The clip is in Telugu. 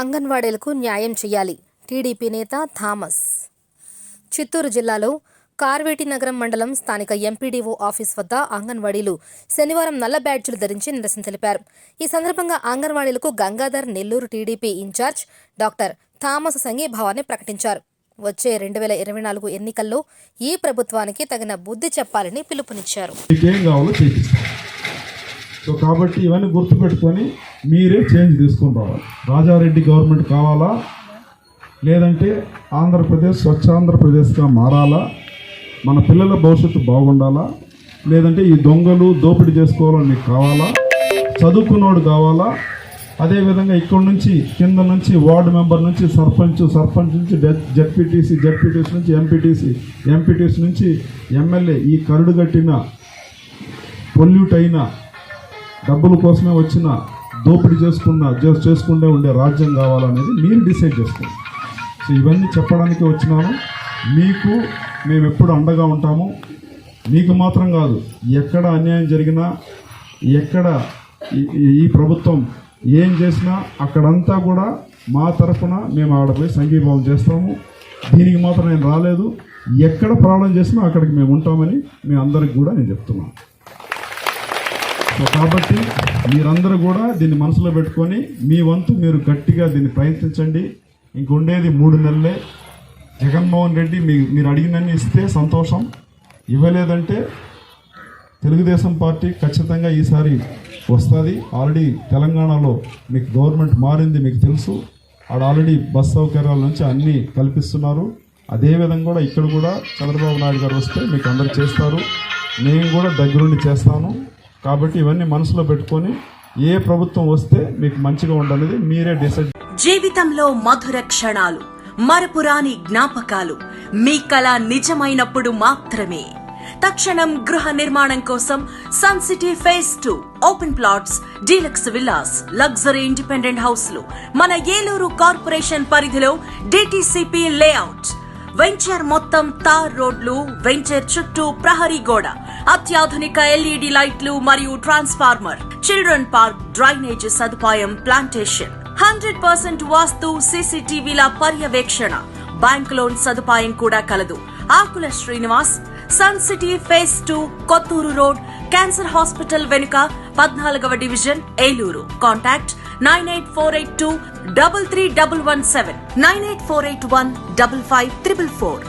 అంగన్వాడీలకు న్యాయం చేయాలి. టీడీపీ నేత థామస్. చిత్తూరు జిల్లాలో కార్వేటి నగరం మండలం స్థానిక ఎంపీడీఓ ఆఫీస్ వద్ద అంగన్వాడీలు శనివారం నల్ల బ్యాడ్జీలు ధరించి నిరసన తెలిపారు. ఈ సందర్భంగా అంగన్వాడీలకు Gangadhar Nellore TDP in-charge doctor Thomas సంఘీభావాన్ని ప్రకటించారు. వచ్చే రెండు వేల ఇరవై నాలుగు ఎన్నికల్లో ఈ ప్రభుత్వానికి తగిన బుద్ధి చెప్పాలని పిలుపునిచ్చారు. కాబట్టి ఇవన్నీ గుర్తుపెట్టుకొని మీరే చేంజ్ తీసుకొని రావాలి. రాజారెడ్డి గవర్నమెంట్ కావాలా? లేదంటే ఆంధ్రప్రదేశ్ స్వచ్ఛాంధ్రప్రదేశ్గా మారాలా? మన పిల్లల భవిష్యత్తు బాగుండాలా? లేదంటే ఈ దొంగలు దోపిడీ చేసుకోవాలని మీకు కావాలా? చదువుకున్నోడు కావాలా? అదేవిధంగా ఇక్కడ నుంచి కింద నుంచి వార్డు మెంబర్ నుంచి సర్పంచ్ సర్పంచ్ నుంచి జడ్పీటీసీ జడ్పీటీసీ నుంచి ఎంపీటీసీ ఎంపీటీసీ నుంచి ఎమ్మెల్యే ఈ కరుడు కట్టిన పొల్యూట్ అయిన డబ్బుల కోసమే వచ్చిన దోపిడీ చేసుకున్న చేసుకుంటే ఉండే రాజ్యం కావాలనేది మీరు డిసైడ్ చేసుకోండి. సో ఇవన్నీ చెప్పడానికి వచ్చినాను. మీకు మేము ఎప్పుడు అండగా ఉంటాము. మీకు మాత్రం కాదు ఎక్కడ అన్యాయం జరిగినా ఎక్కడ ఈ- ప్రభుత్వం ఏం చేసినా అక్కడంతా కూడా మా తరఫున మేము ఆడపోయి సంఘీభావం చేస్తాము. దీనికి మాత్రం నేను రాలేదు. ఎక్కడ ప్రాబ్లం చేసినా అక్కడికి మేము ఉంటామని మీ అందరికి కూడా నేను చెప్తున్నాను. సో కాబట్టి మీరందరూ కూడా దీన్ని మనసులో పెట్టుకొని మీ వంతు మీరు గట్టిగా దీన్ని ప్రయత్నించండి. ఇంక ఉండేది మూడు నెలలే. జగన్మోహన్ రెడ్డి మీ మీరు అడిగినన్ని ఇస్తే సంతోషం. ఇవ్వలేదంటే తెలుగుదేశం పార్టీ ఖచ్చితంగా ఈసారి వస్తుంది. ఆల్రెడీ తెలంగాణలో మీకు గవర్నమెంట్ మారింది మీకు తెలుసు. ఆడ ఆల్రెడీ బస్ సౌకర్యాల నుంచి అన్నీ కల్పిస్తున్నారు. అదేవిధంగా కూడా ఇక్కడ కూడా చంద్రబాబు నాయుడు గారు వస్తే మీకు అందరు చేస్తారు. నేను కూడా దగ్గరుండి చేస్తాను. కాబట్టి ఇవన్నీ మనసులో పెట్టుకొని ఏ ప్రభుత్వం వస్తే మీకు మంచిగా ఉండాలనేది మీరే డిసైడ్ జీవితంలో మధుర క్షణాలు మరపురాని జ్ఞాపకాలు మీ కళ నిజమైనప్పుడు మాత్రమే. తక్షణం గృహ నిర్మాణం కోసం Sun City phase two open plots deluxe villas luxury independent హౌస్లు మన ఏలూరు కార్పొరేషన్ పరిధిలో డిటిసిపి లేఅవుట్ వెంచర్ మొత్తం తార్ రోడ్లు వెంచర్ చుట్టూ ప్రహరీ గోడ అత్యాధునిక ఎల్ఈడి లైట్లు మరియు ట్రాన్స్ఫార్మర్ చిల్డ్రన్ పార్క్ డ్రైనేజ్ సదుపాయం ప్లాంటేషన్ హండ్రెడ్ పర్సెంట్ వాస్తు సీసీటీవీల పర్యవేక్షణ. బ్యాంక్ లోన్ సదుపాయం కూడా కలదు. Akula Srinivas Sun City phase two Kothuru road cancer hospital వెనుక పద్నాలుగవ division Eluru. Contact nine eight four eight two double three double one seven nine eight four eight one double five triple four